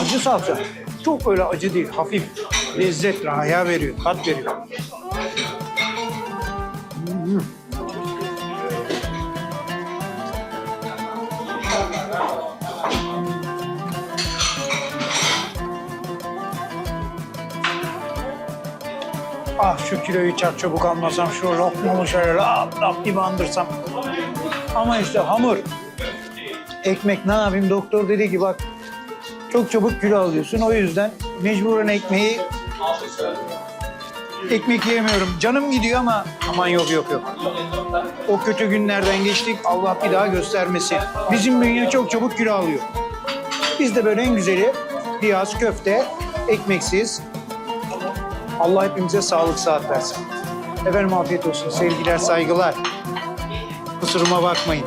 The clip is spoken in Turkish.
Acı salça. Çok öyle acı değil, hafif. Lezzet, raya veriyor, tat veriyor. Ah şu kiloyu çak çabuk almasam, şu lokmamı şöyle lap lap gibi andırsam. Ama işte hamur. Ekmek ne yapayım? Doktor dedi ki bak çok çabuk kilo alıyorsun. O yüzden mecburen ekmeği ekmek yiyemiyorum. Canım gidiyor ama aman yok yok yok. O kötü günlerden geçtik. Allah bir daha göstermesin. Bizim bünye çok çabuk kilo alıyor. Biz de böyle en güzeli piyaz, köfte, ekmeksiz. Allah hepimize sağlık saat versin. Efendim afiyet olsun. Sevgiler, saygılar. Kusuruma bakmayın.